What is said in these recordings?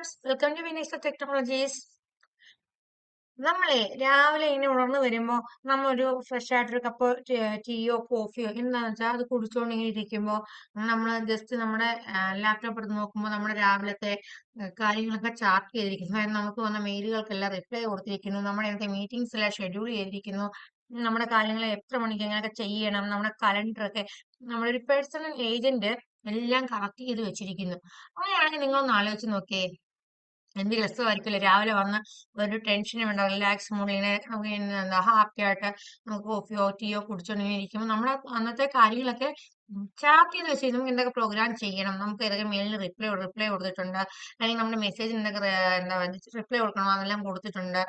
Friends welcome to Vinee's technologies നമ്മളെ രാവിലെ ഇങ്ങനെ ഉണർന്നു വരുമ്പോ നമ്മളൊരു ഫ്രഷ് ആയിട്ടൊരു കപ്പ് ടീയോ കോഫിയോ എന്താണെന്ന് വെച്ചാൽ അത് കുടിച്ചുകൊണ്ട് ഇങ്ങനെ ഇരിക്കുമ്പോ നമ്മൾ ജസ്റ്റ് നമ്മുടെ ലാപ്ടോപ്പ് എടുത്ത് നോക്കുമ്പോൾ നമ്മുടെ രാവിലത്തെ കാര്യങ്ങളൊക്കെ ചാർട്ട് ചെയ്തിരിക്കുന്നു. അതായത് നമുക്ക് വന്ന മെയിലുകൾക്കെല്ലാം റിപ്ലൈ കൊടുത്തിരിക്കുന്നു. നമ്മുടെ ഇന്നത്തെ മീറ്റിംഗ്സ് എല്ലാം ഷെഡ്യൂൾ ചെയ്തിരിക്കുന്നു. നമ്മുടെ കാര്യങ്ങൾ എത്ര മണിക്ക് എങ്ങനെയൊക്കെ ചെയ്യണം. നമ്മുടെ കലണ്ടർ ഒക്കെ നമ്മുടെ ഒരു പേഴ്സണൽ ഏജന്റ് എല്ലാം കറക്റ്റ് ചെയ്ത് വെച്ചിരിക്കുന്നു. അങ്ങനെയാണെങ്കിൽ നിങ്ങളൊന്ന് ആലോചിച്ച് നോക്കിയേ. എന്ത് രസമായിരിക്കില്ല രാവിലെ വന്ന് ഒരു ടെൻഷനും വേണ്ട റിലാക്സ് മൂഡിനെ നമുക്ക് എന്താ ഹാപ്പി ആയിട്ട് നമുക്ക് കോഫിയോ ടീയോ കുടിച്ചോണ്ടിങ്ങനെ ഇരിക്കുമ്പോൾ നമ്മുടെ അന്നത്തെ കാര്യങ്ങളൊക്കെ ചാർട്ട് ചെയ്ത് വെച്ച് നമുക്ക് എന്തൊക്കെ പ്രോഗ്രാം ചെയ്യണം. നമുക്ക് ഏതൊക്കെ മെയിലിന് റിപ്ലൈ റിപ്ലൈ കൊടുത്തിട്ടുണ്ട്. അല്ലെങ്കിൽ നമ്മുടെ മെസ്സേജിന് എന്തൊക്കെ എന്താ റിപ്ലൈ കൊടുക്കണോ അതെല്ലാം കൊടുത്തിട്ടുണ്ട്.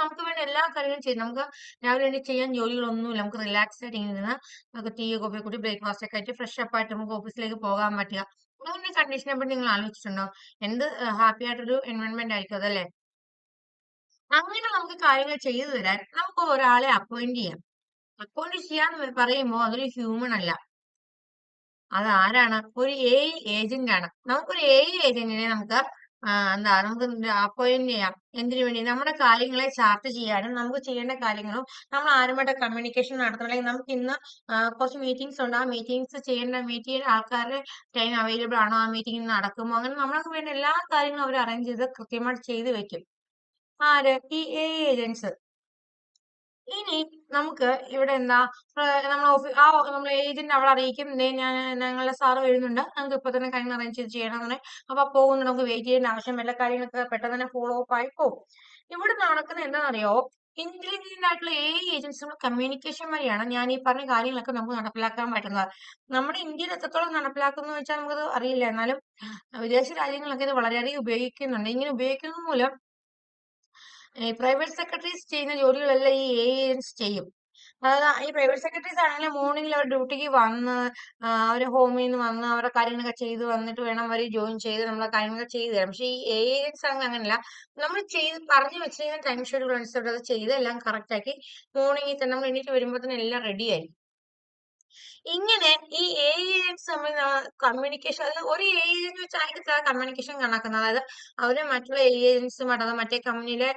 നമുക്ക് വേണ്ട എല്ലാ കാര്യങ്ങളും ചെയ്യും നമുക്ക് രാവിലെ വേണ്ടി ചെയ്യാൻ ജോലികളൊന്നുമില്ല. നമുക്ക് റിലാക്സ് ആയിട്ട് ഇങ്ങനെ നമുക്ക് ടീ കോഫി കൂടി ബ്രേക്ക്ഫാസ്റ്റ് ഒക്കെ ആയിട്ട് ഫ്രഷ് അപ്പ് ആയിട്ട് നമുക്ക് ഓഫീസിലേക്ക് പോകാൻ പറ്റുക. അങ്ങനെ കണ്ടീഷനെ പറ്റി നിങ്ങൾ ആലോചിച്ചിട്ടുണ്ടോ? എന്ത് ഹാപ്പി ആയിട്ടൊരു എൻവയോൺമെന്റ് ആയിരിക്കും അതല്ലേ? അങ്ങനെ നമുക്ക് കാര്യങ്ങൾ ചെയ്തു തരാൻ നമുക്ക് ഒരാളെ അപ്പോയിന്റ് ചെയ്യാം. അപ്പോയിന്റ് ചെയ്യാന്ന് പറയുമ്പോൾ അതൊരു ഹ്യൂമൺ അല്ല. അത് ആരാണ് ഒരു എ ഏജന്റ് ആണ്. നമുക്കൊരു എ ഏജന്റിനെ നമുക്ക് ആ, എന്താ നമുക്ക് അപ്പോയിന്റ് ചെയ്യാം എന്തിനു വേണ്ടി? നമ്മുടെ കാര്യങ്ങളെ ചാർട്ട് ചെയ്യാനും നമുക്ക് ചെയ്യേണ്ട കാര്യങ്ങളും നമ്മൾ ആരുമായിട്ട് കമ്മ്യൂണിക്കേഷൻ നടത്തണം. അല്ലെങ്കിൽ നമുക്ക് ഇന്ന് കുറച്ച് മീറ്റിംഗ്സ് ഉണ്ട്. ആ മീറ്റിംഗ്സ് ചെയ്യേണ്ട മീറ്റ് ചെയ്യുന്ന ആൾക്കാരുടെ ടൈം അവൈലബിൾ ആണോ? ആ മീറ്റിംഗ് നടക്കുമോ? അങ്ങനെ നമ്മൾക്ക് വേണ്ട എല്ലാ കാര്യങ്ങളും അവർ അറേഞ്ച് ചെയ്ത് കൃത്യമായിട്ട് ചെയ്തു വെക്കും. ആര്? ഈ ഏജൻസ് ഇനി നമുക്ക് ഇവിടെ എന്താ നമ്മൾ ആ നമ്മൾ ഏജന്റ് അവളെ അറിയിക്കും. ഞാൻ ഞങ്ങളുടെ സാറ് വരുന്നുണ്ട്. ഞങ്ങൾക്ക് ഇപ്പൊ തന്നെ കാര്യങ്ങൾ അറേഞ്ച് ചെയ്ത് ചെയ്യണം അങ്ങനെ അപ്പൊ പോകുന്നുണ്ട് നമുക്ക് വെയിറ്റ് ചെയ്യേണ്ട ആവശ്യം എല്ലാ കാര്യങ്ങളൊക്കെ പെട്ടെന്ന് തന്നെ ഫോളോ അപ്പ് ആയി പോകും. ഇവിടെ നടക്കുന്ന എന്താണെന്നറിയോ? ഇന്റലിജന്റ് ആയിട്ടുള്ള ഏ ഏജൻസികൾ കമ്മ്യൂണിക്കേഷൻ വഴിയാണ് ഞാൻ ഈ പറഞ്ഞ കാര്യങ്ങളൊക്കെ നമുക്ക് നടപ്പിലാക്കാൻ പറ്റുന്നത്. നമ്മുടെ ഇന്ത്യയിൽ എത്രത്തോളം നടപ്പിലാക്കുന്നു വെച്ചാൽ നമുക്കത് അറിയില്ല. എന്നാലും വിദേശ രാജ്യങ്ങളൊക്കെ ഇത് വളരെയധികം ഉപയോഗിക്കുന്നുണ്ട്. ഇങ്ങനെ ഉപയോഗിക്കുന്നത് മൂലം ഈ പ്രൈവറ്റ് സെക്രട്ടറീസ് ചെയ്യുന്ന ജോലികളെല്ലാം ഈ ഏജൻസ് ചെയ്യും. അതായത് ഈ പ്രൈവറ്റ് സെക്രട്ടറീസ് ആണെങ്കിൽ മോർണിംഗിൽ അവർ ഡ്യൂട്ടിക്ക് വന്ന് അവരെ ഹോമിൽ നിന്ന് വന്ന് അവരുടെ കാര്യങ്ങളൊക്കെ ചെയ്ത് വന്നിട്ട് വേണം അവർ ജോയിൻ ചെയ്ത് നമ്മളെ കാര്യങ്ങളൊക്കെ ചെയ്ത് തരാം. പക്ഷേ ഈ ഏജൻസ് അങ്ങനെ അങ്ങനെയല്ല നമ്മൾ ചെയ്ത് പറഞ്ഞു വെച്ചിരിക്കുന്ന ടൈം ഷെഡ്യൂൾ അനുസരിച്ച് അത് ചെയ്ത് എല്ലാം കറക്റ്റ് ആക്കി മോർണിംഗിൽ തന്നെ നമ്മൾ എണീറ്റ് വരുമ്പോൾ തന്നെ എല്ലാം റെഡി ആയി ഇങ്ങനെ ഈ എ എക്സ് തമ്മിൽ കമ്മ്യൂണിക്കേഷൻ അതായത് ഒരു എ ഏജന്റ് വെച്ചായിരിക്കും കമ്മ്യൂണിക്കേഷൻ കണക്കുന്നത് അതായത് അവർ മറ്റുള്ള എ ഏജൻസുമായിട്ട് മറ്റേ കമ്പനിയിലെ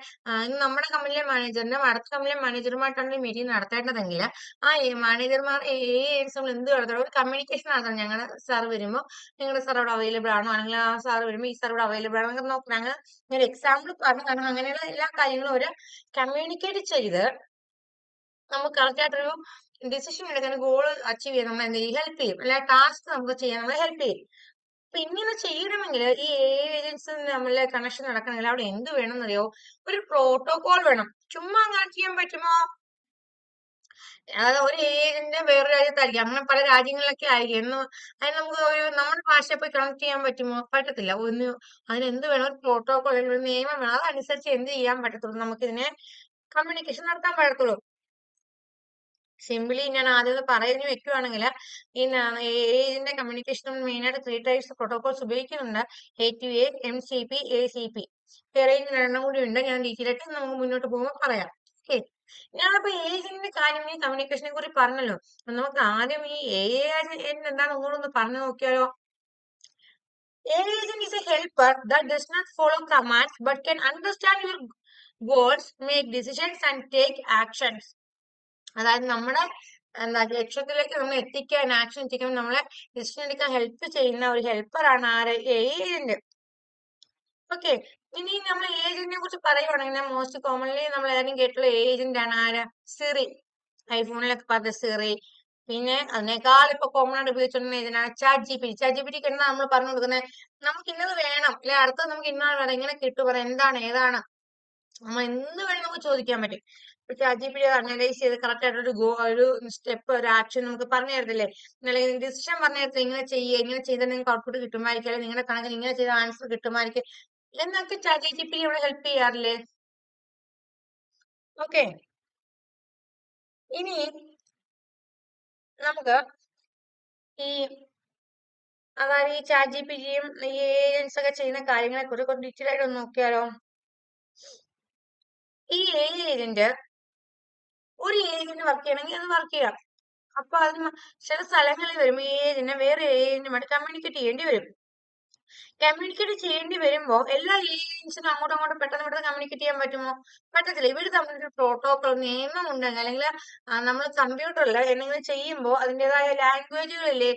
നമ്മുടെ കമ്പനിയിലെ മാനേജറിനും അടുത്ത കമ്പനിയിലെ മാനേജറുമായിട്ടാണ് മീറ്റിംഗ് നടത്തേണ്ടതെങ്കിൽ ആ മാനേജർമാർ എ ഏജൻസ് നമ്മൾ എന്ത് നടത്തണം ഒരു കമ്മ്യൂണിക്കേഷൻ നടത്തണം. ഞങ്ങളുടെ സാർ വരുമ്പോൾ നിങ്ങളുടെ സാർ അവിടെ അവൈലബിൾ ആണോ? അല്ലെങ്കിൽ ആ സാർ വരുമ്പോൾ ഈ സാർ ഇവിടെ അവൈലബിൾ ആണോ? നോക്കണം. അങ്ങനെ ഒരു എക്സാമ്പിൾ പറഞ്ഞു കാരണം അങ്ങനെയുള്ള എല്ലാ കാര്യങ്ങളും ഒരു കമ്മ്യൂണിക്കേറ്റ് ചെയ്ത് നമുക്ക് കറക്റ്റ് ആയിട്ടൊരു ഡിസിഷൻ എടുക്കാൻ ഗോൾ അച്ചീവ് ചെയ്യാൻ നമ്മൾ എന്ത് ചെയ്യും ഹെൽപ്പ് ചെയ്യും. അല്ലെ ടാസ്ക് നമുക്ക് ചെയ്യാൻ നമ്മളെ ഹെൽപ്പ് ചെയ്യും. അപ്പൊ ഇങ്ങനെ ചെയ്യണമെങ്കിൽ ഈ ഏജൻസി നമ്മളെ കണക്ഷൻ നടക്കണമെങ്കിൽ അവിടെ എന്ത് വേണം എന്നറിയോ ഒരു പ്രോട്ടോകോൾ വേണം. ചുമ്മാ അങ്ങനെ ചെയ്യാൻ പറ്റുമോ? അതായത് ഒരു ഏജന്റ് വേറൊരു രാജ്യത്തായിരിക്കും. അങ്ങനെ പല രാജ്യങ്ങളിലൊക്കെ ആയിരിക്കും. എന്ന് അതിന് നമുക്ക് ഒരു നമ്മുടെ ഭാഷയെ പോയി കണക്ട് ചെയ്യാൻ പറ്റുമോ? പറ്റത്തില്ല. ഒന്ന് അതിന് എന്ത് വേണം? ഒരു പ്രോട്ടോകോൾ ഒരു നിയമം വേണം. അതനുസരിച്ച് എന്ത് ചെയ്യാൻ പറ്റത്തുള്ളൂ? നമുക്ക് ഇതിനെ കമ്മ്യൂണിക്കേഷൻ നടത്താൻ പറ്റത്തുള്ളൂ. സിംപിളി ഞാൻ ആദ്യം പറഞ്ഞു വെക്കുവാണെങ്കിൽ ഈ ഏജിന്റെ കമ്മ്യൂണിക്കേഷൻ മെയിൻ ആയിട്ട് ത്രീ ടൈപ്സ് പ്രോട്ടോകോൾസ് ഉപയോഗിക്കുന്നുണ്ട്. A to A M C P A C P വേറെ രണ്ടെണ്ണം കൂടി ഉണ്ട്. ഞാൻ ഡീറ്റെയിൽ ആയിട്ട് നമുക്ക് മുന്നോട്ട് പോകുമ്പോൾ പറയാം. ഞാനിപ്പോ ഏജിന്റെ കാര്യം ഈ കമ്മ്യൂണിക്കേഷനെ കുറിച്ച് പറഞ്ഞല്ലോ. നമുക്ക് ആദ്യം ഈ എ എന്താണ് ഒന്നുകൂടെ പറഞ്ഞു നോക്കിയാലോ? Agent is a helper that does follow follow but can understand your your goals, decisions and take actions. അതായത് നമ്മുടെ എന്താ ലക്ഷ്യത്തിലേക്ക് നമ്മൾ എത്തിക്കാൻ ആക്ഷൻ എത്തിക്കാൻ നമ്മളെ ഡിസിഷൻ എടുക്കാൻ ഹെൽപ്പ് ചെയ്യുന്ന ഒരു ഹെൽപ്പറാണ് ആര് ഏജന്റ് ഓക്കെ ഇനി നമ്മൾ ഏജന്റിനെ കുറിച്ച് പറയുവാണെങ്കിൽ മോസ്റ്റ് കോമൺലി നമ്മൾ ഏതെങ്കിലും കേട്ടുള്ള ഏജന്റ് ആണ് ആര് സിറി ഐഫോണിലൊക്കെ പറഞ്ഞ സിറി പിന്നെ അതിനേക്കാൾ ഇപ്പൊ കോമൺ ആയിട്ട് ഉപയോഗിച്ചിട്ടുണ്ടെങ്കിൽ chat G P chat G P എന്നാ നമ്മൾ പറഞ്ഞു കൊടുക്കുന്നത് നമുക്ക് ഇന്നത് വേണം. അല്ലെ അടുത്തത് നമുക്ക് ഇന്നാണ് വേണം. ഇങ്ങനെ കിട്ടും. പറ എന്താണ്? ഏതാണ്? നമ്മൾ എന്ത് വേണേലും നമുക്ക് ചോദിക്കാൻ പറ്റും. ഇപ്പൊ ചാറ്റ് അനലൈസ് ചെയ്ത് കറക്റ്റ് ആയിട്ട് ഒരു ഗോ ഒരു സ്റ്റെപ്പ് ഒരു ആക്ഷൻ നമുക്ക് പറഞ്ഞു തരത്തില്ലേ? അല്ലെങ്കിൽ ഡിസിഷൻ പറഞ്ഞു തരത്തില്ല? ഇങ്ങനെ ചെയ്യുക ഇങ്ങനെ ചെയ്താൽ നിങ്ങൾക്ക് ഔട്ട്പുട്ട് കിട്ടുമായിരിക്കും. അല്ലെങ്കിൽ നിങ്ങളുടെ കണക്ക് ഇങ്ങനെ ചെയ്ത ആൻസർ കിട്ടുമായിരിക്കും. എന്നൊക്കെ ചാറ്റ് ജി പി ഇവിടെ ഹെൽപ്പ് ചെയ്യാറില്ലേ? ഓക്കെ ഇനി നമുക്ക് ഈ അതായത് ഈ ചാറ്റ് ജി പി ഈ ഏജൻസ് ഒക്കെ ചെയ്യുന്ന കാര്യങ്ങളെ കുറിച്ച് കുറച്ച് ഡീറ്റെയിൽ ആയിട്ട് ഒന്ന് നോക്കിയാലോ? ഈ എ ഏജന്റ് ഒരു ഏജന്റ് വർക്ക് ചെയ്യണമെങ്കിൽ അത് വർക്ക് ചെയ്യാം. അപ്പൊ അത് ചില സ്ഥലങ്ങളിൽ വരുമ്പോൾ ഈ ഏജന്റിനെ വേറെ ഏജന്റുമായിട്ട് കമ്മ്യൂണിക്കേറ്റ് ചെയ്യേണ്ടി വരും. കമ്മ്യൂണിക്കേറ്റ് ചെയ്യേണ്ടി വരുമ്പോ എല്ലാ ഏജൻസിനും അങ്ങോട്ടും അങ്ങോട്ടും പെട്ടെന്ന് പെട്ടെന്ന് കമ്മ്യൂണിക്കേറ്റ് ചെയ്യാൻ പറ്റുമോ? പറ്റത്തില്ല. ഇവർ തമ്മിലൊരു പ്രോട്ടോകോൾ നിയമം ഉണ്ടെങ്കിൽ അല്ലെങ്കിൽ നമ്മൾ കമ്പ്യൂട്ടറിൽ എന്തെങ്കിലും ചെയ്യുമ്പോൾ അതിന്റെതായ ലാംഗ്വേജുകളില്ലേ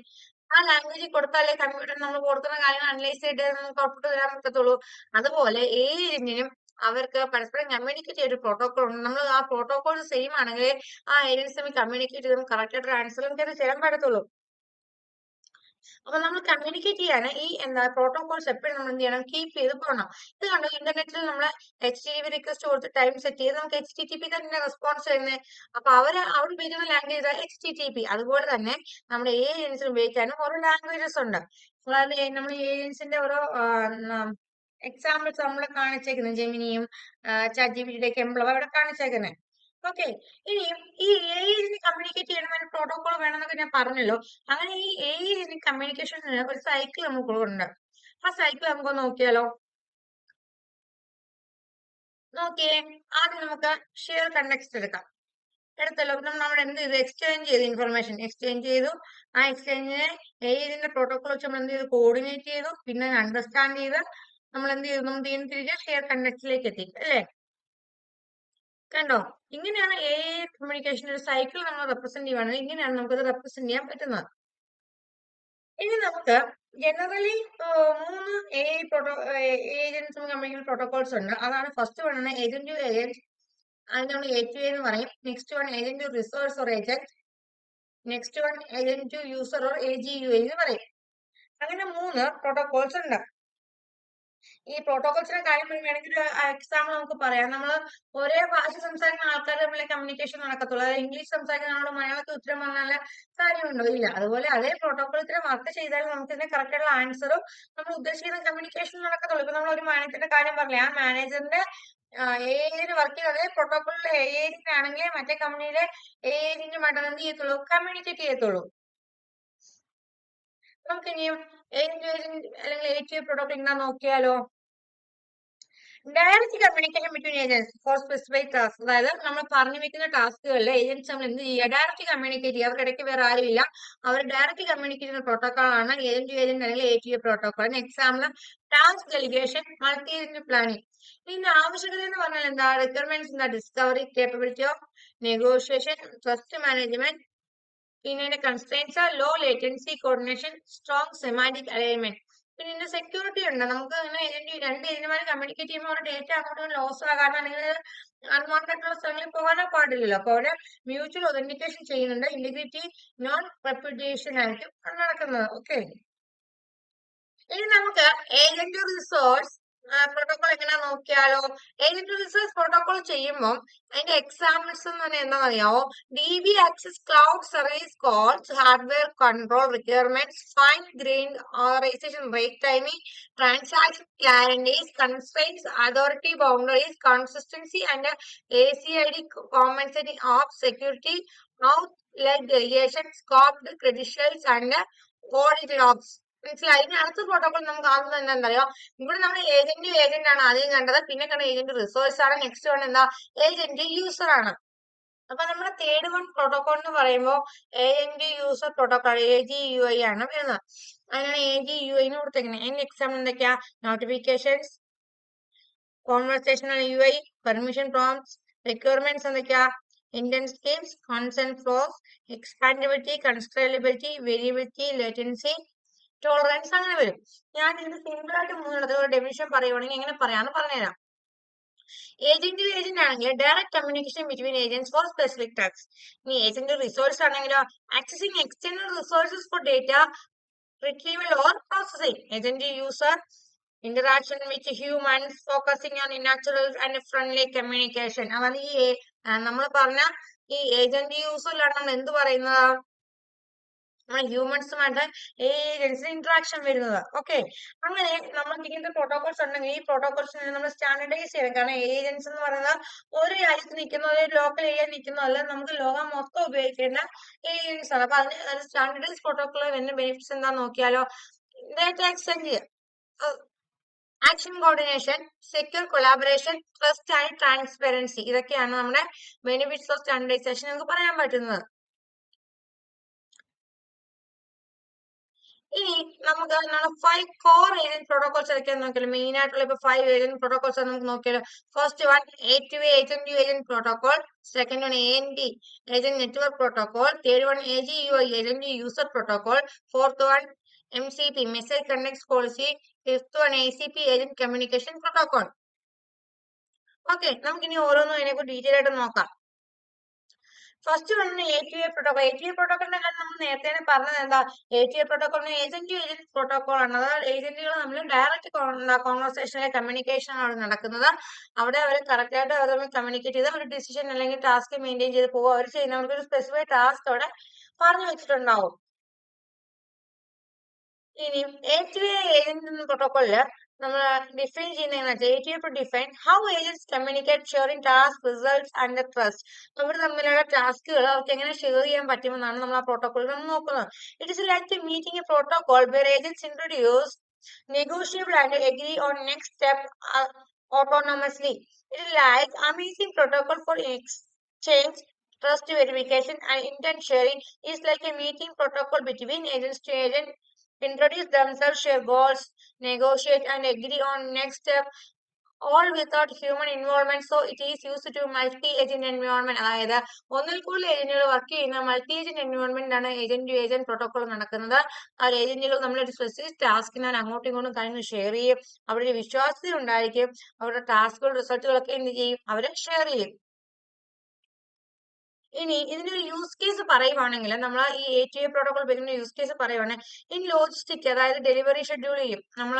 ആ ലാംഗ്വേജ് കൊടുത്താലേ കമ്പ്യൂട്ടർ നമ്മൾ കൊടുക്കുന്ന കാര്യങ്ങൾ അനലൈസ് ചെയ്തിട്ട് നമുക്ക് ഔട്ട്പുട്ട് തരാൻ പറ്റത്തുള്ളൂ. അതുപോലെ ഏജന്റിനും അവർക്ക് പരസ്പരം കമ്മ്യൂണിക്കേറ്റ് ചെയ്ത ഒരു പ്രോട്ടോകോൾ ഉണ്ട്. നമ്മൾ ആ പ്രോട്ടോകോൾ സെയിം ആണെങ്കിൽ ആ ഏരിയൻസ് തമ്മിൽ കമ്മ്യൂണിക്കേറ്റ് ചെയ്ത് കറക്റ്റ് ആയിട്ട് ആൻസർ നമുക്ക് ചെയ്യാൻ പറ്റത്തുള്ളൂ. അപ്പൊ നമ്മൾ കമ്മ്യൂണിക്കേറ്റ് ചെയ്യാൻ ഈ എന്താ പ്രോട്ടോകോൾസ് എപ്പോഴും നമ്മൾ എന്ത് ചെയ്യണം? കീപ്പ് ചെയ്ത് പോകണം ഇത് കണ്ടോ? ഇന്റർനെറ്റിൽ നമ്മൾ എച്ച് ടി വി റിക്വസ്റ്റ് കൊടുത്ത് ടൈം സെറ്റ് ചെയ്ത് നമുക്ക് എച്ച് ടി ടി പി തന്നെ റെസ്പോൺസ് വരുന്നത് അപ്പൊ അവർ അവിടെ ഉപയോഗിക്കുന്ന language H T T P അതുപോലെ തന്നെ നമ്മുടെ ഏരിയൻസിൽ ഉപയോഗിക്കാനും ഓരോ ലാംഗ്വേജസ് ഉണ്ട്. നമ്മൾ ഏജൻസിന്റെ ഓരോ എക്സാമ്പിൾസ് നമ്മൾ കാണിച്ചേക്കുന്നത് ജെമിനിയും ചാറ്റ് എംപ്ലോ അവിടെ കാണിച്ചേക്കുന്നത് ഓക്കെ ഇനിയും ഈ എഐന് കമ്മ്യൂണിക്കേറ്റ് ചെയ്യണമെങ്കിൽ പ്രോട്ടോകോൾ വേണമെന്നൊക്കെ ഞാൻ പറഞ്ഞല്ലോ. അങ്ങനെ ഈ എഐന് കമ്മ്യൂണിക്കേഷൻ ഒരു സൈക്കിൾ നമുക്ക് ഉണ്ട് ആ സൈക്കിൾ നമുക്ക് നോക്കിയാലോ? നോക്കിയേ. ആദ്യം നമുക്ക് ഷെയർ കണ്ടക്സ്റ്റ് എടുക്കാം. എടുത്തല്ലോ. നമ്മൾ നമ്മൾ എന്ത് ചെയ്തു? എക്സ്ചേഞ്ച് ചെയ്തു ഇൻഫർമേഷൻ എക്സ്ചേഞ്ച് ചെയ്തു. ആ എക്സ്ചേഞ്ചിനെ ഏജിന്റെ പ്രോട്ടോകോൾ വെച്ച് നമ്മൾ എന്ത് ചെയ്തു? കോർഡിനേറ്റ് ചെയ്തു. പിന്നെ അണ്ടർസ്റ്റാൻഡ് ചെയ്ത് നമ്മൾ എന്ത് ചെയ്തു? നമ്മൾ തിരിച്ച് ഷെയർ കണ്ടക്റ്റിലേക്ക് എത്തി അല്ലേ? കണ്ടോ? ഇങ്ങനെയാണ് എ കമ്മ്യൂണിക്കേഷൻ ഒരു സൈക്കിൾ നമ്മൾ റെപ്രസെന്റ് ചെയ്യുവാണെങ്കിൽ ഇങ്ങനെയാണ് നമുക്കത് റെപ്രസെന്റ് ചെയ്യാൻ പറ്റുന്നത്. ഇനി നമുക്ക് ജനറലി മൂന്ന് എ പ്രോട്ടോ ഏജൻസും കമ്മ്യൂണിക്കേഷൻ പ്രോട്ടോകോൾസ് ഉണ്ട്. അതാണ് ഫസ്റ്റ് വൺ ആണ് ഏജന്റ് ടു ഏജന്റ് അതിന് നമ്മൾ എ ടു എന്ന് പറയും. Next one agent to resource or agent next one agent to user or A G U എന്ന് പറയും. അങ്ങനെ മൂന്ന് പ്രോട്ടോകോൾസ് ഉണ്ട്. ഈ പ്രോട്ടോകോൾസിന്റെ കാര്യം വേണമെങ്കിൽ ഒരു എക്സാമ്പിൾ നമുക്ക് പറയാം. നമ്മൾ ഒരേ ഭാഷ സംസാരിക്കുന്ന ആൾക്കാർ തമ്മിലെ കമ്മ്യൂണിക്കേഷൻ നടക്കത്തുള്ളൂ. അതായത് ഇംഗ്ലീഷ് സംസാരിക്കുന്ന നമ്മളോട് മലയാളത്തിൽ ഉത്തരം പറഞ്ഞാൽ കാര്യമുണ്ടോ? ഇല്ല. അതുപോലെ അതേ പ്രോട്ടോകോൾ ഇത്തരം വർക്ക് ചെയ്താൽ നമുക്ക് ഇതിന്റെ കറക്റ്റ് ആയിട്ടുള്ള ആൻസറും നമ്മൾ ഉദ്ദേശിക്കുന്ന കമ്മ്യൂണിക്കേഷൻ നടക്കത്തുള്ളൂ. ഇപ്പൊ നമ്മൾ ഒരു മാനേജറിന്റെ കാര്യം പറഞ്ഞില്ലേ? ആ മാനേജറിന്റെ ഏരിയ വർക്ക് ചെയ്ത് അതേ പ്രോട്ടോകോളിൽ ഏരിയ ആണെങ്കിൽ മറ്റേ കമ്പനിയിലെ ഏജിന്റുമായിട്ട് എന്ത് ചെയ്യത്തുള്ളൂ? കമ്മ്യൂണിക്കേറ്റ് ചെയ്യത്തുള്ളൂ. നമുക്ക് ഇനിയും അല്ലെങ്കിൽ എ ടി പ്രോഡക്റ്റ് എന്താ നോക്കിയാലോ. Direct communication between agents for specified task അതായത് നമ്മൾ പറഞ്ഞു വെക്കുന്ന ടാസ്കുകളിൽ ഏജൻസ് നമ്മൾ എന്ത് ചെയ്യുക? ഡയറക്റ്റ് കമ്മ്യൂണിക്കേറ്റ് ചെയ്യുക. അവർക്ക് ഇടയ്ക്ക് വേറെ ആരുമില്ല അവർ ഡയറക്റ്റ് കമ്മ്യൂണിക്കേറ്റ് ചെയ്യുന്ന പ്രോട്ടോകോൾ ആണ് ഏജന്റ് ടു ഏജന്റ് അല്ലെങ്കിൽ A T A protocol example task delegation multi agent planning ഇതിന്റെ ആവശ്യകത എന്ന് പറഞ്ഞാൽ എന്താ? റിക്വയർമെന്റ്സ് എന്താ? Discovery capability of negotiation trust management പിന്നെ ഇതിന്റെ constraints low latency coordination strong semantic alignment പിന്നെ ഇതിന്റെ സെക്യൂരിറ്റി ഉണ്ട്. നമുക്ക് അങ്ങനെ ഏജന്റ് രണ്ട് ഏജന്റുമാരും കമ്മ്യൂണിക്കേറ്റ് ചെയ്യുമ്പോൾ അവരുടെ ഡേറ്റ അങ്ങോട്ടും ലോസ് ആകാതെ അല്ലെങ്കിൽ അൺവാണ്ടഡ് ആയിട്ടുള്ള സ്ഥലങ്ങളിൽ പോകാനോ പാടില്ലല്ലോ. അപ്പൊ അവർ മ്യൂച്വൽ ഒതന്റിക്കേഷൻ ചെയ്യുന്നുണ്ട്. ഇന്റഗ്രിറ്റി നോൺ റെപ്യൂട്ടേഷൻ ആയിരിക്കും നടക്കുന്നത്. ഓക്കെ ഇനി നമുക്ക് ഏജന്റ് റിസോഴ്സ് പ്രോട്ടോകോൾ എങ്ങനെ നോക്കിയാലോ? ഏജന്റ് റിസോഴ്സ് പ്രോട്ടോകോൾ ചെയ്യുമ്പോൾ അതിന്റെ എക്സാമ്പിൾസ് എന്ന് പറഞ്ഞാൽ എന്താ എന്താണെന്നറിയാമോ D B access cloud service calls hardware control requirements fine grain authorization break timing transaction guarantees constraints authority boundaries consistency and A C I D compensating of security out leg delegation scoped credentials and audit logs മനസ്സിലായി? ഇനി അടുത്ത protocol നമുക്ക് ആദ്യം തന്നെ എന്താ പറയാ ഇവിടെ നമ്മൾ ഏജന്റ് ഏജന്റ് ആണ് ആദ്യം കണ്ടത്. പിന്നെ കണ്ട ഏജന്റ് റിസോഴ്സ് ആണ്. നെക്സ്റ്റ് വൺ എന്താ? ഏജന്റ് യൂസർ ആണ്. അപ്പൊ നമ്മുടെ തേർഡ് വൺ പ്രോട്ടോകോൾ എന്ന് പറയുമ്പോൾ agent user protocol A G U I ആണ് വരുന്നത്. അതിനാണ് എ ജി യു ഐ കൊടുത്തേക്കുന്നത് അതിന്റെ എക്സാമ്പിൾ എന്തൊക്കെയാ? Notifications conversational U I permission prompts requirements എന്തൊക്കെയാ? Indian schemes consent flows expandability controllability variability latency tolerance അങ്ങനെ വരും. ഞാൻ ഇതിന് സിമ്പിൾ ആയിട്ട് മൂന്നിടത്ത് ഒരു ഡെഫിനിഷൻ പറയുവാണെങ്കിൽ എങ്ങനെ പറയാന്ന് പറഞ്ഞുതരാം. ഏജന്റ് ഏജന്റ് ആണെങ്കിൽ direct communication between agents for specific task ഇനി ഏജന്റ് റിസോഴ്സ് ആണെങ്കിലോ accessing external resources for data retrieval or processing agent user interaction with humans focusing on natural and friendly communication അതാണ് ഈ നമ്മൾ പറഞ്ഞ ഈ ഏജന്റ് യൂസറിലാണ് നമ്മൾ എന്ത് പറയുന്നത്? നമ്മൾ ഹ്യൂമൻസുമായിട്ട് ഏജൻസി ഇന്ററാക്ഷൻ വരുന്നത്. ഓക്കെ അങ്ങനെ നമുക്ക് ഇങ്ങനത്തെ പ്രോട്ടോകോൾസ് ഉണ്ടെങ്കിൽ ഈ പ്രോട്ടോകോൾസ് നമ്മൾ സ്റ്റാൻഡർഡൈസ് ചെയ്യണം. കാരണം ഏജൻസ് എന്ന് പറയുന്നത് ഒരു രാജ്യത്ത് നിൽക്കുന്ന ഒരു ലോക്കൽ ഏരിയ നിൽക്കുന്നതല്ല നമുക്ക് ലോകം മൊത്തം ഉപയോഗിക്കേണ്ട ഏജൻസ് ആണ്. അപ്പൊ അതിന് സ്റ്റാൻഡർഡൈസ് പ്രോട്ടോകോൾ വരുന്ന ബെനിഫിറ്റ്സ് എന്താ നോക്കിയാലോ? Data exchange action coordination secure collaboration trust and transparency ഇതൊക്കെയാണ് നമ്മുടെ ബെനിഫിറ്റ്സ് ഓഫ് സ്റ്റാൻഡേർഡൈസേഷൻ നമുക്ക് പറയാൻ പറ്റുന്നത്. ഇനി നമുക്ക് ഫൈവ് കോർ ഏജന്റ് പ്രോട്ടോകോൾസ് ഏതൊക്കെയാ നോക്കിയാലോ. മെയിൻ ആയിട്ടുള്ള ഇപ്പൊ ഫൈവ് ഏജന്റ് പ്രോട്ടോകോൾസ് നമുക്ക് നോക്കിയാലോ. First one A to agent U agent protocol second one A N D agent network protocol third one A G U I agent user protocol fourth one M C P message conduct policy fifth one A C P agent communication protocol okay നമുക്കിനി ഓരോന്നും അതിനെക്കുറിച്ച് detail ആയിട്ട് നോക്കാം. First വന്ന് A T A protocol A T A പ്രോട്ടോകോളിനെ നമ്മൾ നേരത്തെ പറഞ്ഞത് എന്താ? എ ടി എ പ്രോട്ടോകോളിന് ഏജന്റ് ഏജന്റ് പ്രോട്ടോകോൾ ആണ്. അതായത് ഏജന്റുകൾ നമ്മൾ ഡയറക്റ്റ് കോൺവെർസേഷനിലെ കമ്മ്യൂണിക്കേഷൻ ആണ് നടക്കുന്നത്. അവിടെ അവർ കറക്റ്റ് ആയിട്ട് അവർ തമ്മിൽ കമ്മ്യൂണിക്കേറ്റ് ചെയ്ത് ഒരു ഡിസിഷൻ അല്ലെങ്കിൽ ടാസ്ക് മെയിന്റെയിൻ ചെയ്ത് പോകുക അവർ ചെയ്യുന്നവർക്ക് ഒരു സ്പെസിഫൈഡ് ടാസ്ക് അവിടെ പറഞ്ഞു വെച്ചിട്ടുണ്ടാവും. ഇനി എ ടി എ ഏജന്റ് പ്രോട്ടോകോളിൽ നമ്മൾ ഡിഫൈൻ ചെയ്യുന്നത് A to A define how agents communicate sharing task results and trust അവർ തമ്മിലുള്ള ടാസ്കുകൾ അവർക്ക് എങ്ങനെ ഷെയർ ചെയ്യാൻ പറ്റുമെന്നാണ് നമ്മൾ ആ പ്രോട്ടോകോളിൽ നമ്മൾ നോക്കുന്നത് it is like meeting a protocol where agents introduce negotiable and agree on next step uh, autonomously. It is like amazing protocol for exchange, trust verification, and intent sharing is like a meeting protocol between agents to agent introduce themselves, share goals, negotiate, and agree on next step. all without human involvement. So it is used to multi agent environment. അതായത് ഒന്നിൽ കൂടുതൽ ഏജന്റുകൾ work ചെയ്യുന്ന multi agent environment ആണ് agent to agent protocol നടക്കുന്നത്. ആ ഒരു ഏജന്റുകൾ നമ്മളൊരു സ്പെസിഫിക് ടാസ്കിനെ അങ്ങോട്ടും ഇങ്ങോട്ടും കാര്യങ്ങൾ ഷെയർ ചെയ്യും. അവരുടെ വിശ്വാസ്യത ഉണ്ടായിരിക്കും. അവരുടെ ടാസ്കുകൾ റിസൾട്ടുകളൊക്കെ എന്ത് ചെയ്യും? അവരെ ഷെയർ ചെയ്യും. ഇനി ഇതിന്റെ ഒരു യൂസ് കേസ് പറയുവാണെങ്കിൽ നമ്മൾ ഈ എ ടി എ പ്രോട്ടോകോൾ ഉപയോഗിക്കുന്ന യൂസ് കേസ് പറയുവാണെങ്കിൽ ഇൻ ലോജിസ്റ്റിക് അതായത് ഡെലിവറി ഷെഡ്യൂൾ ചെയ്യും. നമ്മൾ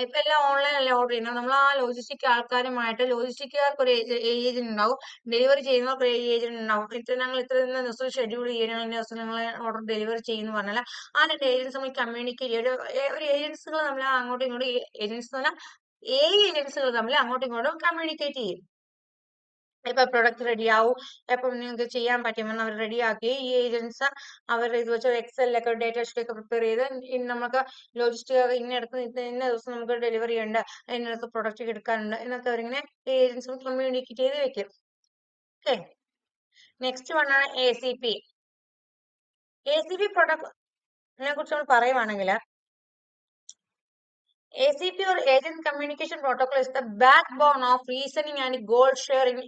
ഇപ്പൊ എല്ലാം ഓൺലൈൻ അല്ലേ ഓർഡർ ചെയ്യുന്നത്? നമ്മൾ ആ ലോജിസ്റ്റിക് ആൾക്കാരുമായിട്ട് ലോജിസ്റ്റിക്കാർക്ക് ഒരു ഏജന്റ് ഉണ്ടാവും. ഡെലിവറി ചെയ്യുന്നവർക്ക് ഒരു ഏജന്റ് ഉണ്ടാവും. ഇത്ര ഞങ്ങൾ ഇത്ര ദിവസം ഷെഡ്യൂൾ ചെയ്യണം ഇന്ന ദിവസം നിങ്ങൾ ഓർഡർ ഡെലിവറി ചെയ്യുന്നു പറഞ്ഞാൽ ആ രണ്ട് ഏജൻസ് നമ്മൾ കമ്മ്യൂണിക്കേറ്റ് ചെയ്യും. ഒരു- ഏജൻസികൾ നമ്മൾ അങ്ങോട്ടും ഇങ്ങോട്ടും ഏജൻസ് എന്ന് പറഞ്ഞാൽ ഏഴ് ഏജൻസികൾ തമ്മിൽ അങ്ങോട്ടും ഇങ്ങോട്ടും കമ്മ്യൂണിക്കേറ്റ് ചെയ്യും. ഇപ്പൊ പ്രൊഡക്റ്റ് റെഡി ആവും. എപ്പം നിങ്ങൾക്ക് ചെയ്യാൻ പറ്റുമെന്ന് അവർ റെഡി ആക്കി ഈ ഏജൻസ് അവർ ഇത് വെച്ച് എക്സലിലൊക്കെ ഡേറ്റ ഷീറ്റ് ഒക്കെ പ്രിപ്പയർ ചെയ്ത് നമുക്ക് ലോജിസ്റ്റിക് ഇന്ന ഇന്ന ദിവസം നമുക്ക് ഡെലിവറി ഉണ്ട്. ഇന്നടത്ത് പ്രൊഡക്റ്റ് എടുക്കാനുണ്ട്. എന്നൊക്കെ അവരിങ്ങനെ ഏജൻസും കമ്മ്യൂണിക്കേറ്റ് ചെയ്ത് വെക്കും. ഓക്കെ നെക്സ്റ്റ് വൺ ആണ് A C P A C P പ്രൊഡക്റ്റിനെ കുറിച്ച് നമ്മൾ പറയുവാണെങ്കിൽ ACP or Agent Communication Protocol is the backbone of reasoning and goal sharing.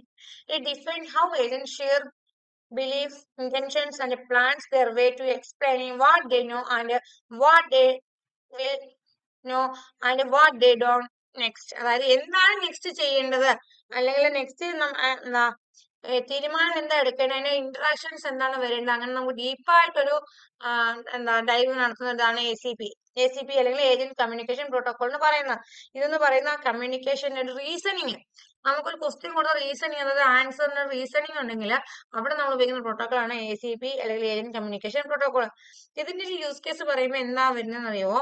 It defines how agents share beliefs, intentions, and plans their way to explaining what they know and what they will know and what they don't next. അതായത് എന്താണ് next ചെയ്യേണ്ടത് അല്ലെങ്കിൽ next എന്താ തീരുമാനം എന്താ എടുക്കേണ്ടത്? അതിന്റെ interactions എന്താണ് വരേണ്ടത്? അങ്ങനെ നമുക്ക് ഡീപ്പായിട്ടൊരു എന്താ ഡൈവ് നടത്തുന്നതാണ് A C P A C P അല്ലെങ്കിൽ ഏജന്റ് കമ്മ്യൂണിക്കേഷൻ പ്രോട്ടോകോൾ എന്ന് പറയുന്നത് ഇതെന്ന് പറയുന്ന കമ്മ്യൂണിക്കേഷന്റെ ഒരു റീസണിങ് നമുക്കൊരു ക്വസ്റ്റ്യൻ കൊടുത്ത റീസണിങ് അതായത് ആൻസറിന് റീസണിങ് ഉണ്ടെങ്കിൽ അവിടെ നമ്മൾ ഉപയോഗിക്കുന്ന പ്രോട്ടോകോൾ ആണ് എ സി പി അല്ലെങ്കിൽ ഏജന്റ് കമ്മ്യൂണിക്കേഷൻ പ്രോട്ടോകോൾ ഇതിന്റെ ഒരു യൂസ് കേസ് പറയുമ്പോൾ എന്താ വരുന്നതെന്ന് അറിയുമോ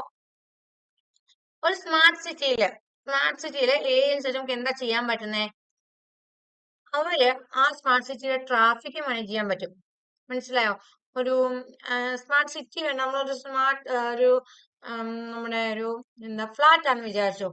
ഒരു സ്മാർട്ട് സിറ്റിയിൽ സ്മാർട്ട് സിറ്റിയിലെ ഏജൻസ് നമുക്ക് എന്താ ചെയ്യാൻ പറ്റുന്നേ അവർ ആ സ്മാർട്ട് സിറ്റിയുടെ ട്രാഫിക് മാനേജ് ചെയ്യാൻ പറ്റും. മനസ്സിലായോ? ഒരു സ്മാർട്ട് സിറ്റി നമ്മളൊരു സ്മാർട്ട് ഒരു നമ്മുടെ ഒരു എന്താ ഫ്ലാറ്റ് ആണെന്ന് വിചാരിച്ചു?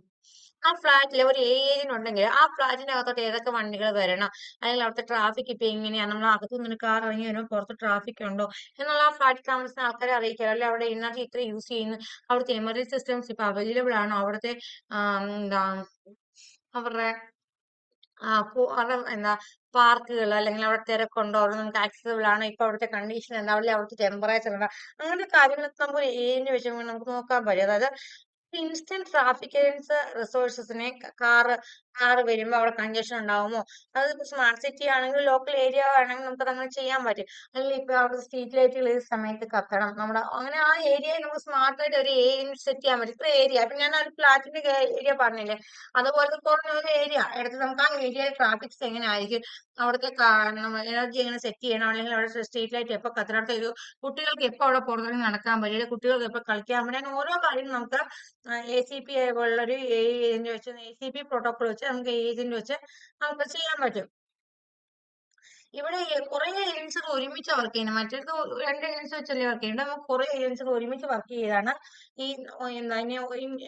ആ ഫ്ലാറ്റിൽ ഒരു ഏരിയ ഉണ്ടെങ്കിൽ ആ ഫ്ലാറ്റിന്റെ അകത്തോട്ട് ഏതൊക്കെ വണ്ടികൾ വരണം? അല്ലെങ്കിൽ അവിടുത്തെ ട്രാഫിക് ഇപ്പൊ എങ്ങനെയാണ് നമ്മൾ അകത്തു നിന്ന് കാർ ഇറങ്ങി വരുമ്പോൾ പുറത്ത് ട്രാഫിക് ഉണ്ടോ? എന്നുള്ള ആ ഫ്ലാറ്റ് താമസിക്കുന്ന ആൾക്കാരെ അറിയിക്കുക. അല്ലെങ്കിൽ അവിടെ ഇന്നത്തെ ഇത്ര യൂസ് ചെയ്യുന്നു. അവിടുത്തെ എമർജൻസി സിസ്റ്റംസ് ഇപ്പൊ അവൈലബിൾ ആണോ? അവിടുത്തെ എന്താ അവരുടെ എന്താ പാർക്കുകൾ അല്ലെങ്കിൽ അവിടെ തിരക്കുണ്ടോ? അവിടെ നമുക്ക് ആക്സസിബിൾ ആണോ. ഇപ്പൊ അവിടുത്തെ കണ്ടീഷൻ എന്താ? അവിടെ അവിടുത്തെ ടെമ്പറേച്ചർ എന്താ അങ്ങനത്തെ കാര്യങ്ങളൊക്കെ നമുക്ക് ഏരിയ വെച്ച് നമുക്ക് നോക്കാൻ പറ്റും. അതായത് ഇൻസ്റ്റന്റ് ട്രാഫിക് റിസോഴ്സസിനെ കാറ് കാറ് വരുമ്പോൾ അവിടെ കൺജഷൻ ഉണ്ടാവുമോ? അത് സ്മാർട്ട് സിറ്റി ആണെങ്കിൽ ലോക്കൽ ഏരിയ ആണെങ്കിൽ നമുക്ക് അങ്ങനെ ചെയ്യാൻ പറ്റും. അല്ലെങ്കിൽ ഇപ്പൊ അവിടെ സ്ട്രീറ്റ് ലൈറ്റുകൾ ഈ സമയത്ത് കത്തണം. നമ്മുടെ അങ്ങനെ ആ ഏരിയയിൽ നമുക്ക് സ്മാർട്ടായിട്ട് ഒരു ഏരിയ സെറ്റ് ചെയ്യാൻ പറ്റും. ഇത്ര ഏരിയ ഇപ്പൊ ഞാൻ ഒരു ഫ്ലാറ്റിന്റെ ഏരിയ പറഞ്ഞില്ലേ? അതുപോലെ കുറഞ്ഞ ഒരു ഏരിയ എടുത്ത് നമുക്ക് ആ ഏരിയയിൽ ട്രാഫിക്സ് എങ്ങനെ ആയിരിക്കും? അവിടുത്തെ എനർജി എങ്ങനെ സെറ്റ് ചെയ്യണം? അല്ലെങ്കിൽ അവിടെ സ്ട്രീറ്റ് ലൈറ്റ് എപ്പോൾ കത്തനടുത്ത് ഒരു കുട്ടികൾക്ക് എപ്പോൾ അവിടെ പുറത്തു നടക്കാൻ പറ്റില്ല കുട്ടികൾക്ക് എപ്പോൾ കളിക്കാൻ പറ്റും? അങ്ങനെ ഓരോ കാര്യം നമുക്ക് എ സി പി പോലുള്ളൊരു എ സി പി പ്രോട്ടോകോൾ വെച്ച് നമുക്ക് ഏജന്റ് വെച്ച് നമുക്ക് ചെയ്യാൻ പറ്റും. ഇവിടെ കുറെ ഏജൻസികൾ ഒരുമിച്ച് വർക്ക് ചെയ്യുന്നത് മറ്റേത് രണ്ട് ഏജൻസി വെച്ചല്ലേ വർക്ക് ചെയ്യുന്നത്. നമുക്ക് കുറെ ഏജൻസികൾ ഒരുമിച്ച് വർക്ക് ചെയ്താണ് ഈ എന്താ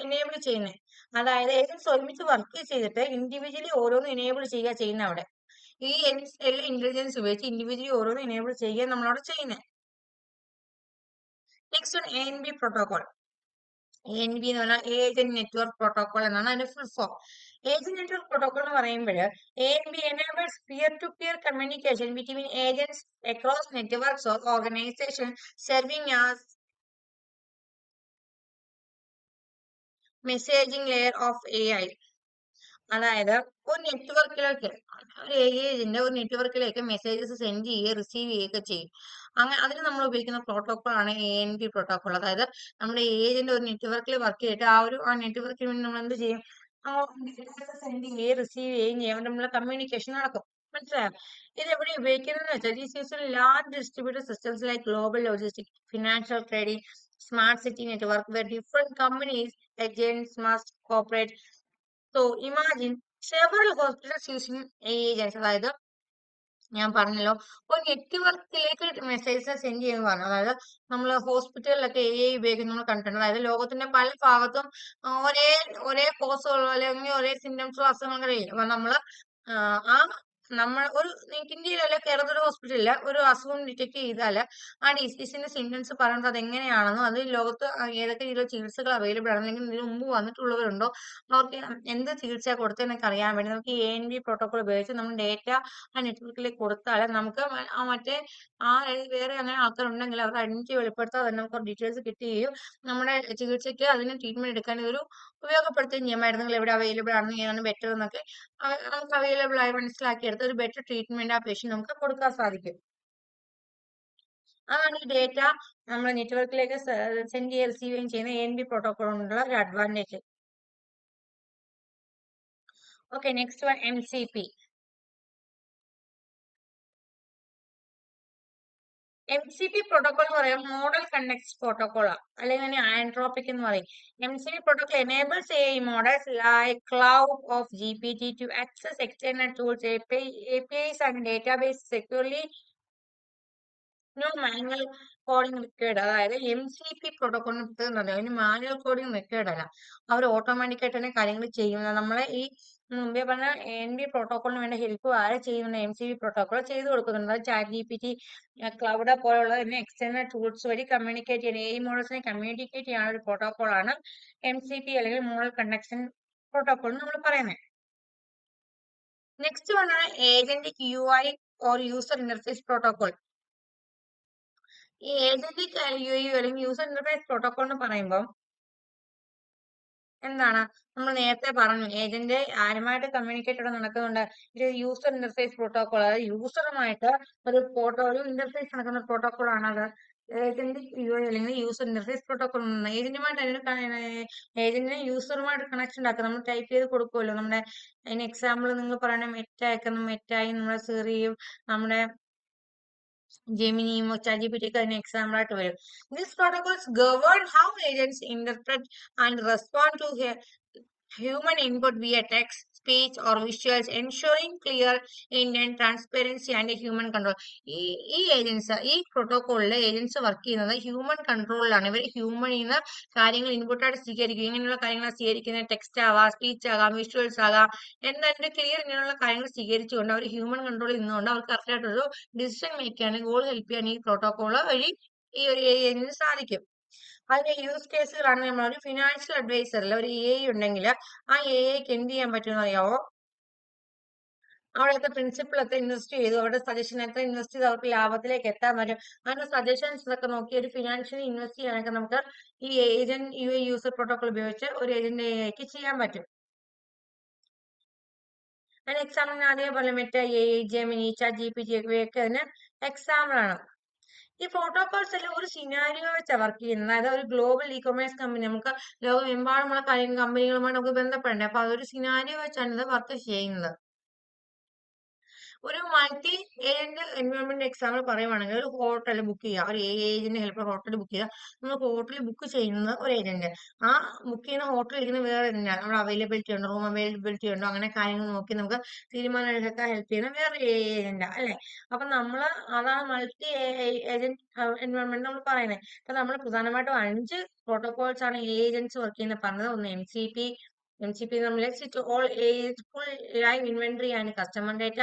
എനേബിൾ ചെയ്യുന്നത് അതായത് ഏജൻസ് ഒരുമിച്ച് വർക്ക് ചെയ്തിട്ട് ഇൻഡിവിജ്വലി ഓരോന്ന് എനേബിൾ ചെയ്യുക ചെയ്യുന്ന അവിടെ. ഈ ഇന്റലിജൻസ് ഉപയോഗിച്ച് ഇൻഡിവിജ്വലി ഓരോന്ന് എനേബിൾ ചെയ്യുക നമ്മളവിടെ ചെയ്യുന്നത് next N B protocol N B എന്ന് പറഞ്ഞാൽ ഏജന്റ് നെറ്റ്വർക്ക് പ്രോട്ടോകോൾ എന്നാണ് അതിന്റെ ഫുൾ ഫോം ഏജന്റ് പ്രോട്ടോകോൾ എന്ന് പറയുമ്പോൾ A N B enables peer to peer communication between agents across networks or organisation serving as messaging layer of A I അതായത് ഒരു നെറ്റ്വർക്കിലേക്ക് ഒരു ഏജന്റ് ഒരു നെറ്റ്വർക്കിലേക്ക് മെസ്സേജസ് സെൻഡ് ചെയ്യുക റിസീവ് ചെയ്യുകയൊക്കെ ചെയ്യും. അങ്ങനെ അതിന് നമ്മൾ ഉപയോഗിക്കുന്ന പ്രോട്ടോകോൾ ആണ് എ എൻ പി പ്രോട്ടോകോൾ അതായത് നമ്മുടെ ഏജന്റ് ഒരു നെറ്റ്വർക്കിൽ വർക്ക് ചെയ്തിട്ട് ആ ഒരു ആ നെറ്റ്വർക്കിന് വേണ്ടി നമ്മൾ എന്ത് ചെയ്യും? സെൻഡ് ചെയ്യുകയും റിസീവ് ചെയ്യുകയും ചെയ്യും. നമ്മുടെ കമ്മ്യൂണിക്കേഷൻ നടക്കും. മനസ്സിലായോ? ഇത് എവിടെ ഉപയോഗിക്കുന്നത് വെച്ചാൽ ഈ season large distributed systems like global logistic financial trading smart city network where different companies agents must cooperate. So imagine several hospitals using agents അതായത് ഞാൻ പറഞ്ഞല്ലോ. ഒരു നെറ്റ്വർക്കിലേക്ക് മെസ്സേജസ് സെൻഡ് ചെയ്യുന്ന പറഞ്ഞു. അതായത് നമ്മൾ ഹോസ്പിറ്റലിലൊക്കെ എ ഉപയോഗിക്കുന്ന നമ്മൾ കണ്ടിട്ടുണ്ട്. അതായത് ലോകത്തിന്റെ പല ഭാഗത്തും ഒരേ ഒരേ കോസുകളോ അല്ലെങ്കിൽ ഒരേ സിംറ്റംസോ അസുഖങ്ങളോ അപ്പൊ നമ്മൾ ആ നമ്മൾ ഒരു ഇന്ത്യയിലല്ല കേരളത്തിലെ ഹോസ്പിറ്റലില്ല ഒരു അസുഖം ഡിറ്റക്ട് ചെയ്താൽ ആ ഡിസീസിന്റെ സിംറ്റംസ് പറയുന്നത് അത് എങ്ങനെയാണെന്നോ അത് ലോകത്ത് ഏതൊക്കെ രീതിയിലുള്ള ചികിത്സകൾ അവൈലബിൾ ആണ് അല്ലെങ്കിൽ ഇതിന് മുമ്പ് വന്നിട്ടുള്ളവരുണ്ടോ അവർക്ക് എന്ത് ചികിത്സ കൊടുത്തതെന്നൊക്കെ അറിയാൻ വേണ്ടി നമുക്ക് എ എൻ ബി പ്രോട്ടോകോൾ ഉപയോഗിച്ച് നമ്മൾ ഡേറ്റ ആ നെറ്റ്വർക്കിലേക്ക് കൊടുത്താൽ നമുക്ക് മറ്റേ ആ വേറെ അങ്ങനെ ആൾക്കാരുണ്ടെങ്കിൽ അവരുടെ ഐഡന്റിറ്റി വെളിപ്പെടുത്താതെ തന്നെ നമുക്ക് ഡീറ്റെയിൽസ് കിട്ടുകയും നമ്മുടെ ചികിത്സയ്ക്ക് അതിന് ട്രീറ്റ്മെന്റ് എടുക്കാൻ ഒരു ഉപയോഗപ്പെടുത്തുകയും ചെയ്യാം എവിടെ അവൈലബിൾ ആണ് ഏതാണ് ബെറ്റർ എന്നൊക്കെ. നമുക്ക് അവൈലബിൾ ആയി മനസ്സിലാക്കിയെടുത്ത് ഒരു ബെറ്റർ ട്രീറ്റ്മെന്റ് ആ പേഷ്യന്റ് നമുക്ക് കൊടുക്കാൻ സാധിക്കും. അതാണ് ഈ ഡേറ്റ നമ്മൾ നെറ്റ്വർക്കിലേക്ക് സെൻഡ് ചെയ്യുക റിസീവ് ചെയ്യുന്ന എൻ ബി പ്രോട്ടോകോൾ കൊണ്ടുള്ള ഒരു advantage okay next one M C P M C P protocol എന്ന് പറയാം മോഡൽ കണ്ടക്ട് പ്രോട്ടോകോൾ അല്ലെങ്കിൽ തന്നെ ആൻഡ്രോപ്പിക് എന്ന് പറയും. M C P protocol enables A models like Claude of G P T to access external tools A P Is and database securely no manual coding required അതായത് M C P പ്രോട്ടോകോളിന് പ്രത്യേകത അതിന് manual coding required അല്ല. അവർ ഓട്ടോമാറ്റിക്കായിട്ട് തന്നെ കാര്യങ്ങൾ ചെയ്യുന്നത്. നമ്മളെ ഈ മുമ്പേ പറഞ്ഞ എൻ ബി പ്രോട്ടോകോളിന് വേണ്ട ഹെൽപ്പ് ആരെ ചെയ്യുന്നുണ്ട് എം സി ബി പ്രോട്ടോകോൾ ചെയ്തു കൊടുക്കുന്നുണ്ട്. അത് chat G P T Claude പോലുള്ള തന്നെ എക്സ്റ്റേണൽ ടൂൾസ് വഴി കമ്മ്യൂണിക്കേറ്റ് ചെയ്യുന്ന എ മോഡൽസിനെ കമ്മ്യൂണിക്കേറ്റ് ചെയ്യുന്ന ഒരു പ്രോട്ടോകോളാണ് എം സി പി അല്ലെങ്കിൽ മോഡൽ കണ്ടക്ഷൻ പ്രോട്ടോകോൾ നമ്മൾ പറയുന്നത് നെക്സ്റ്റ് വന്നാണ് agentic U I or user interface protocol ഈ ഏജന്റിക് യു ഐ അല്ലെങ്കിൽ യൂസർ ഇന്റർഫേസ് പ്രോട്ടോകോൾ എന്ന് പറയുമ്പോൾ എന്താണ്? നമ്മൾ നേരത്തെ പറഞ്ഞു ഏജന്റ് ആരുമായിട്ട് കമ്മ്യൂണിക്കേറ്റ് ഇവിടെ നടക്കുന്നുണ്ട്? ഇത് യൂസർ ഇന്റർഫേസ് പ്രോട്ടോകോൾ അതായത് യൂസറുമായിട്ട് ഒരു പ്രോട്ടോ ഒരു ഇന്റർഫേസ് നടക്കുന്ന പ്രോട്ടോകോൾ ആണ് അത്. ഏജന്റ് അല്ലെങ്കിൽ യൂസർ ഇന്റർഫേസ് പ്രോട്ടോകോൾ ഏജന്റുമായിട്ട് അതിന് ഏജന്റിന് യൂസറുമായിട്ട് കണക്ഷൻ ഉണ്ടാക്കുക. നമ്മൾ ടൈപ്പ് ചെയ്ത് കൊടുക്കുമല്ലോ നമ്മുടെ അതിന് എക്സാമ്പിൾ നിങ്ങൾ പറയണ മെറ്റ അയക്കുന്ന മെറ്റായി നമ്മുടെ സിറിയും നമ്മുടെ Gemini, ChatGPT, and Examra 12. These protocols govern how agents interpret and respond to human input via text, speech or visuals ensuring clear Indian transparency and human control ഈ ഈ ഏജൻസ് ഈ പ്രോട്ടോകോളിലെ ഏജൻസ് വർക്ക് ചെയ്യുന്നത് human കൺട്രോളിലാണ് ഇവർ ഹ്യൂമനിൽ നിന്ന് കാര്യങ്ങൾ ഇൻപുട്ടായിട്ട് സ്വീകരിക്കും. ഇങ്ങനെയുള്ള കാര്യങ്ങൾ സ്വീകരിക്കുന്നത് ടെക്സ്റ്റ് ആവാം സ്പീച്ച് ആകാം വിഷ്വൽസ് ആകാം എന്തായാലും ക്ലിയർ ഇങ്ങനെയുള്ള കാര്യങ്ങൾ സ്വീകരിച്ചുകൊണ്ട് അവർ ഹ്യൂമൻ കൺട്രോളിൽ നിന്നുകൊണ്ട് അവർക്ക് കറക്റ്റ് ആയിട്ടൊരു ഡിസിഷൻ മേക്ക് ചെയ്യാൻ ഗോൾ ഹെൽപ്പ് ചെയ്യാൻ ഈ പ്രോട്ടോകോൾ വഴി ഈ ഒരു ഏജന്റിന് സാധിക്കും. അതിന്റെ യൂസ് കേസുകളാണ് നമ്മൾ ഒരു ഫിനാൻഷ്യൽ അഡ്വൈസറിൽ ഒരു എ ഉണ്ടെങ്കിൽ ആ എ ഐക്ക് എന്ത് ചെയ്യാൻ പറ്റുമെന്ന് അറിയാവോ? അവിടുത്തെ എത്ര ഇൻവെസ്റ്റ് ചെയ്തു. അവരുടെ എത്ര ഇൻവെസ്റ്റ് ചെയ്ത് അവർക്ക് ലാഭത്തിലേക്ക് എത്താൻ പറ്റും. അതിന്റെ സജഷൻസ് ഒക്കെ നോക്കി ഒരു ഫിനാൻഷ്യലി ഇൻവെസ്റ്റ് ചെയ്യാനൊക്കെ നമുക്ക് ഈ agent U A user protocol ഉപയോഗിച്ച് ഒരു ഏജന്റ് എക്ക് ചെയ്യാൻ പറ്റും. അതിന് എക്സാമ്പിൾ അതേപോലെ മറ്റേ A Gemini chat G P G ഒക്കെ അതിന് എക്സാമ്പിൾ ആണ്. ഈ പ്രോട്ടോകോൾസ് എല്ലാം ഒരു സിനാരിയോ വെച്ചാണ് വർക്ക് ചെയ്യുന്നത്. അതായത് ഒരു ഗ്ലോബൽ ഇ കൊമേഴ്സ് കമ്പനി നമുക്ക് ലോകമെമ്പാടുമുള്ള കമ്പനികളുമായി നമുക്ക് ബന്ധപ്പെടേണ്ടത് അപ്പൊ അതൊരു സിനാരിയോ വെച്ചാണ് ഇത് വർക്ക് ചെയ്യുന്നത്. ഒരു മൾട്ടി ഏജന്റ് എൻവയോൺമെന്റ് എക്സാമ്പിൾ പറയുവാണെങ്കിൽ ഒരു ഹോട്ടൽ ബുക്ക് ചെയ്യുക. ഒരു ഏജന്റ് ഹെൽപ്പർ ഹോട്ടൽ ബുക്ക് ചെയ്യുക. നമ്മൾ ഹോട്ടൽ ബുക്ക് ചെയ്യുന്നത് ഒരു ഏജന്റ് ആ ബുക്ക് ചെയ്യുന്ന ഹോട്ടലിൽ ഇരിക്കുന്ന വേറെ ഏജന്റാണ് നമ്മുടെ അവൈലബിലിറ്റി ഉണ്ടോ? റൂം അവൈലബിലിറ്റി ഉണ്ടോ? അങ്ങനെ കാര്യങ്ങൾ നോക്കി നമുക്ക് തീരുമാനം എടുക്കാൻ ഹെൽപ്പ് ചെയ്യുന്ന വേറെ ഏജന്റാ അല്ലെ? അപ്പൊ നമ്മൾ അതാണ് മൾട്ടി ഏജന്റ് എൻവയോൺമെന്റ് നമ്മൾ പറയുന്നത് അപ്പൊ നമ്മൾ പ്രധാനമായിട്ടും അഞ്ച് പ്രോട്ടോകോൾസ് ആണ് ഏജൻസ് വർക്ക് ചെയ്യുന്ന പറഞ്ഞത്. ഒന്ന് എം സി പി പി നമ്മൾ all full live inventory and customer data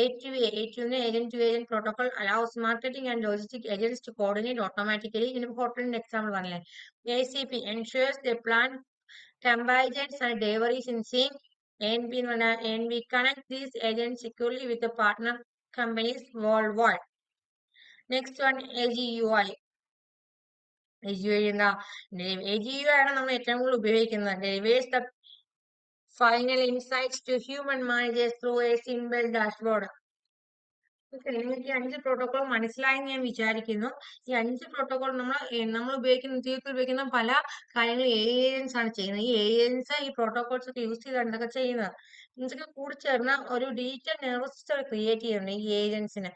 A to A A to agent to agent protocol allows marketing and logistic agents to coordinate automatically ഇതിന് ഹോട്ടലിന്റെ example പറഞ്ഞില്ലേ P ensures the plan convergence and deliveries in sync and we, and we connect these agents securely with the partner companies worldwide. Next one, AGUI. AGUI എന്താ AGUI ആണ് നമ്മൾ ഏറ്റവും കൂടുതൽ ഉപയോഗിക്കുന്നത് delivers the final insights to human managers through a simple dashboard. നിങ്ങൾക്ക് ഈ അഞ്ച് protocol മനസ്സിലായെന്ന് ഞാൻ വിചാരിക്കുന്നു. ഈ അഞ്ച് പ്രോട്ടോകോൾ നമ്മൾ നമ്മൾ ഉപയോഗിക്കുന്ന ജീവിതത്തിൽ ഉപയോഗിക്കുന്ന പല കാര്യങ്ങളും ഏജൻസ് ആണ് ചെയ്യുന്നത്. ഈ ഏജൻസ് ഈ പ്രോട്ടോകോൾസ് ഒക്കെ യൂസ് ചെയ്താണ് ഇതൊക്കെ ചെയ്യുന്നത്? ഇതൊക്കെ കൂടി ചേർന്ന ഒരു ഡിജിറ്റൽ നെർവസ് സിസ്റ്റം ക്രിയേറ്റ് ചെയ്യുന്നുണ്ട് ഈ ഏജൻസിന്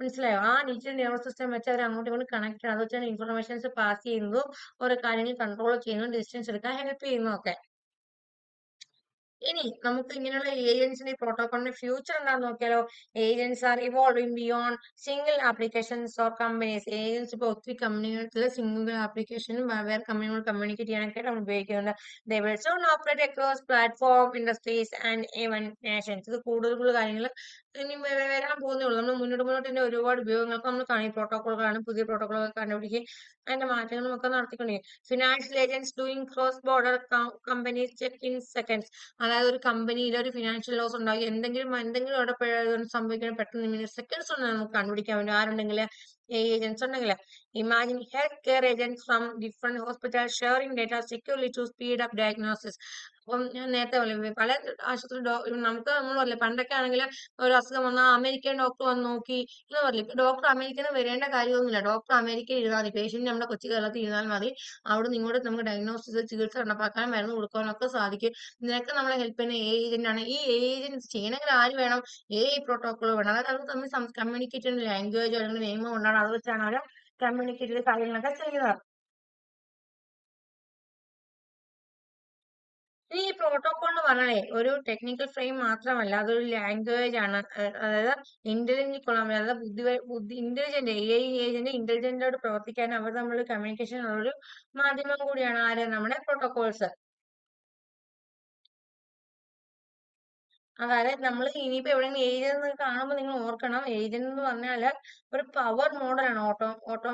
മനസ്സിലായോ? ആ ഡിജിറ്റൽ നെർവസ് സിസ്റ്റം വെച്ച് അവർ അങ്ങോട്ടും ഇങ്ങോട്ടും കണക്ട് ആണ്. അത് വെച്ചാണ് ഇൻഫർമേഷൻസ് പാസ് ചെയ്യുന്നതും ഓരോ കാര്യങ്ങൾ കൺട്രോൾ ചെയ്യുന്നതും ഡിസ്റ്റൻസ് എടുക്കാൻ ഹെൽപ്പ് ചെയ്യുന്നതും ഒക്കെ. ഇനി നമുക്ക് ഇങ്ങനെയുള്ള ഏജൻസിന്റെ പ്രോട്ടോകോളിന്റെ ഫ്യൂച്ചർ എന്താണെന്ന് നോക്കിയാലോ? Agents are evolving beyond single applications or companies agents ഇപ്പോൾ ഒത്തിരി കമ്പനികളിലെ സിംഗിൾ ആപ്ലിക്കേഷനും വേറെ കമ്പനികൾ കമ്മ്യൂണിക്കേറ്റ് ചെയ്യാനൊക്കെ നമ്മൾ ഉപയോഗിക്കുന്നുണ്ട്. They will soon operate across platform industries and even nations ഇത് കൂടുതൽ കൂടുതൽ കാര്യങ്ങൾ ഇനി വരാൻ പോകുന്നേ ഉള്ളൂ. നമ്മൾ മുന്നോട്ട് മുന്നോട്ട് തന്നെ ഒരുപാട് ഉപയോഗങ്ങൾക്ക് നമ്മൾ കാണും. പ്രോട്ടോകോളുകളാണ് പുതിയ പ്രോട്ടോകോളുകൾ കണ്ടുപിടിക്കുകയും അതിന്റെ മാറ്റങ്ങളും ഒക്കെ നടത്തിക്കൊണ്ടിരിക്കും financial agents doing cross border companies check in seconds അതായത് ഒരു കമ്പനിയിൽ ഒരു ഫിനാൻഷ്യൽ ലോസ് ഉണ്ടായി എന്തെങ്കിലും എന്തെങ്കിലും അവിടെ സംഭവിക്കണം പെട്ടെന്ന് സെക്കൻഡ്സ് കൊണ്ട് നമുക്ക് കണ്ടുപിടിക്കാൻ വേണ്ടി ആരുണ്ടെങ്കിൽ ഏജൻസ് ഉണ്ടെങ്കിൽ imagine health care agents from different hospital sharing data securely to speed up diagnosis അപ്പം ഞാൻ നേരത്തെ പറഞ്ഞു പല ആശുപത്രി നമുക്ക് നമ്മൾ പറയില്ല പണ്ടൊക്കെ ആണെങ്കിൽ ഒരു അസുഖം വന്നാൽ അമേരിക്കൻ ഡോക്ടർ വന്ന് നോക്കി എന്ന് പറയില്ല ഡോക്ടർ അമേരിക്കയിൽ വരേണ്ട കാര്യമൊന്നുമില്ല. ഡോക്ടർ അമേരിക്കയിൽ ഇരുന്നാൽ മതി. പേഷ്യന്റ് നമ്മുടെ കൊച്ചു കേരളത്തിൽ ഇരുന്നാൽ മതി. അവിടെ നിങ്ങോട്ട് നമുക്ക് ഡയഗ്നോസിസ് ചികിത്സ നടപ്പാക്കാനും മരുന്ന് കൊടുക്കാനൊക്കെ സാധിക്കും. ഇതിനൊക്കെ നമ്മളെ ഹെൽപ്പ് ചെയ്യുന്ന ഏജന്റ് ആണ്. ഈ ഏജൻസ് ചെയ്യണമെങ്കിൽ ആര് വേണം? ഏ പ്രോട്ടോക്കോൾ വേണം. അതായത് അവർ തമ്മിൽ കമ്മ്യൂണിക്കേറ്റ് ലാംഗ്വേജ് അല്ലെങ്കിൽ നിയമം കൊണ്ടാണ് അത് വെച്ചാണ് അവർ കമ്മ്യൂണിക്കേറ്റ് ചെയ്ത് കാര്യങ്ങളൊക്കെ ചെയ്യുന്നത്. ഈ പ്രോട്ടോകോൾ എന്ന് പറഞ്ഞാലേ ഒരു ടെക്നിക്കൽ ഫ്രെയിം മാത്രമല്ല അതൊരു ലാംഗ്വേജ് ആണ്. അതായത് ഇന്റലിജന്റ് കൊള്ളാൻ അതായത് ബുദ്ധി ബുദ്ധി intelligent A I agent intelligent ആയിട്ട് പ്രവർത്തിക്കാൻ അവർ തമ്മിൽ കമ്മ്യൂണിക്കേഷൻ ഉള്ള ഒരു മാധ്യമം കൂടിയാണ് ആര്? നമ്മുടെ പ്രോട്ടോകോൾസ് അതായത് നമ്മൾ ഇനിയിപ്പോ എവിടെയെങ്കിലും ഏജന്റ് കാണുമ്പോൾ നിങ്ങൾ ഓർക്കണം. ഏജന്റ് എന്ന് പറഞ്ഞാൽ ഒരു പവർ മോഡലാണ് ഓട്ടോ ഓട്ടോ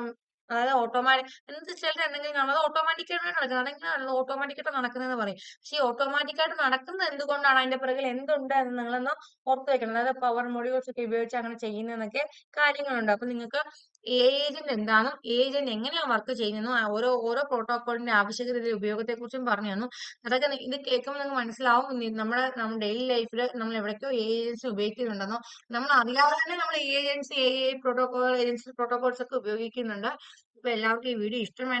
അതായത് ഓട്ടോമാറ്റിക് എന്ത് ചിലർ എന്തെങ്കിലും കാണുമ്പോൾ അത് ഓട്ടോമാറ്റിക്കായിട്ട് നടക്കുന്നത്. അതെങ്ങനെയാണല്ലോ ഓട്ടോമാറ്റിക്കായിട്ട് നടക്കുന്നതെന്ന് പറയും. പക്ഷെ ഈ ഓട്ടോമാറ്റിക്കായിട്ട് നടക്കുന്നത് എന്തുകൊണ്ടാണ്? അതിന്റെ പിറകിൽ എന്തുണ്ട് എന്ന് നിങ്ങളൊന്ന് ഓർത്ത് വെക്കണം. അതായത് പവർ മൊഡ്യൂൾസ് ഒക്കെ ഉപയോഗിച്ച് അങ്ങനെ ചെയ്യുന്നതെന്നൊക്കെ കാര്യങ്ങളുണ്ട്. അപ്പൊ നിങ്ങൾക്ക് ഏജന്റ് എന്താണ്? ഏജന്റ് എങ്ങനെയാണ് വർക്ക് ചെയ്യുന്നതെന്നും ഓരോ ഓരോ പ്രോട്ടോകോളിന്റെ ആവശ്യകത ഉപയോഗത്തെ കുറിച്ചും പറഞ്ഞു തന്നു. അതൊക്കെ ഇത് കേൾക്കുമ്പോൾ നിങ്ങൾക്ക് മനസ്സിലാവും. നമ്മുടെ നമ്മുടെ ഡെയിലി ലൈഫിൽ നമ്മൾ എവിടേക്കോ ഏജൻസി ഉപയോഗിക്കുന്നുണ്ടെന്നോ നമ്മൾ അറിയാതെ തന്നെ നമ്മൾ agency a protocol agency protocols ഒക്കെ ഉപയോഗിക്കുന്നുണ്ട്. അപ്പൊ എല്ലാവർക്കും ഈ വീഡിയോ ഇഷ്ടമായി